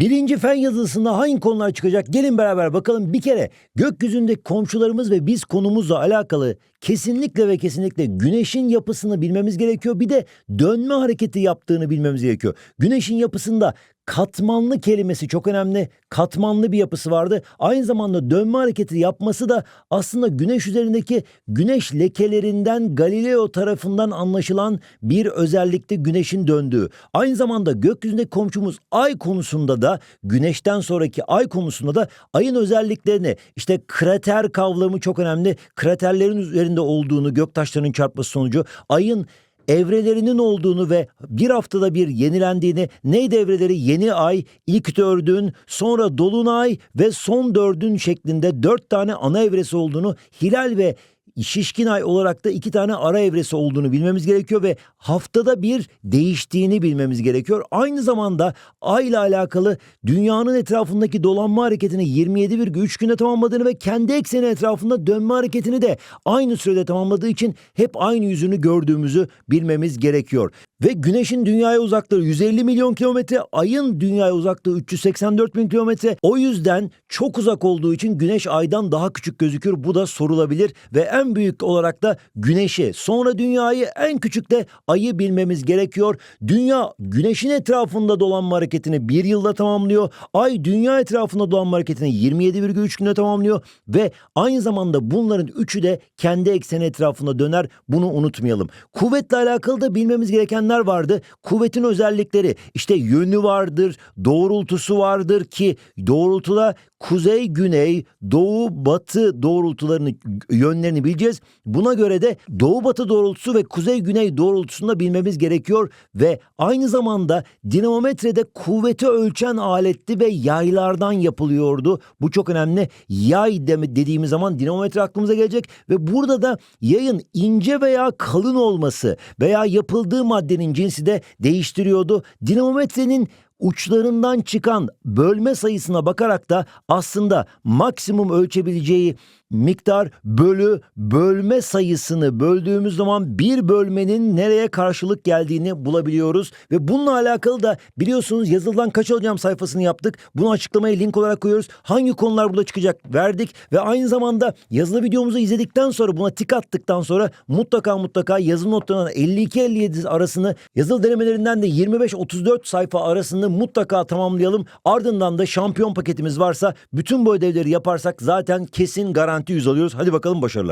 Birinci fen yazısında hangi konular çıkacak? Gelin beraber bakalım. Bir kere gökyüzündeki komşularımız ve biz konumuzla alakalı kesinlikle ve kesinlikle güneşin yapısını bilmemiz gerekiyor. Bir de dönme hareketi yaptığını bilmemiz gerekiyor. Güneşin yapısında katmanlı kelimesi çok önemli. Katmanlı bir yapısı vardı. Aynı zamanda dönme hareketi yapması da aslında güneş üzerindeki güneş lekelerinden Galileo tarafından anlaşılan bir özellikte güneşin döndüğü. Aynı zamanda gökyüzündeki komşumuz ay konusunda da güneşten sonraki ay konusunda da ayın özelliklerini işte krater kavramı çok önemli. Kraterlerin üzerinde olduğunu göktaşlarının çarpması sonucu ayın evrelerinin olduğunu ve bir haftada bir yenilendiğini neydi evreleri? Yeni ay, ilk dördün, sonra dolunay ve son dördün şeklinde dört tane ana evresi olduğunu hilal ve şişkin ay olarak da iki tane ara evresi olduğunu bilmemiz gerekiyor ve haftada bir değiştiğini bilmemiz gerekiyor. Aynı zamanda ay ile alakalı dünyanın etrafındaki dolanma hareketini 27,3 günde tamamladığını ve kendi ekseni etrafında dönme hareketini de aynı sürede tamamladığı için hep aynı yüzünü gördüğümüzü bilmemiz gerekiyor. Ve güneşin dünyaya uzaklığı 150 milyon kilometre, ayın dünyaya uzaklığı 384 bin kilometre. O yüzden çok uzak olduğu için güneş aydan daha küçük gözükür. Bu da sorulabilir ve en büyük olarak da güneşi, sonra dünyayı, en küçük de ayı bilmemiz gerekiyor. Dünya güneşin etrafında dolanma hareketini bir yılda tamamlıyor. Ay dünya etrafında dolanma hareketini 27,3 günde tamamlıyor ve aynı zamanda bunların üçü de kendi ekseni etrafında döner. Bunu unutmayalım. Kuvvetle alakalı da bilmemiz gerekenler vardı. Kuvvetin özellikleri işte yönü vardır, doğrultusu vardır ki doğrultuda kuzey, güney, doğu, batı doğrultularını yönlerini bileceğiz. Buna göre de doğu batı doğrultusu ve kuzey güney doğrultusunu da bilmemiz gerekiyor ve aynı zamanda dinamometrede kuvveti ölçen aletti ve yaylardan yapılıyordu. Bu çok önemli. Yay dediğimiz zaman dinamometre aklımıza gelecek ve burada da yayın ince veya kalın olması veya yapıldığı maddenin cinsi de değiştiriyordu. Dinamometrenin uçlarından çıkan bölme sayısına bakarak da aslında maksimum ölçebileceği miktar bölü bölme sayısını böldüğümüz zaman bir bölmenin nereye karşılık geldiğini bulabiliyoruz. Ve bununla alakalı da biliyorsunuz yazılıdan kaç alacağım sayfasını yaptık. Bunu açıklamaya link olarak koyuyoruz. Hangi konular burada çıkacak verdik ve aynı zamanda yazılı videomuzu izledikten sonra buna tik attıktan sonra mutlaka mutlaka yazılı notlarından 52-57 arasını yazılı denemelerinden de 25-34 sayfa arasını mutlaka tamamlayalım. Ardından da şampiyon paketimiz varsa bütün bu ödevleri yaparsak zaten kesin garanti 100 alıyoruz. Hadi bakalım başarılar.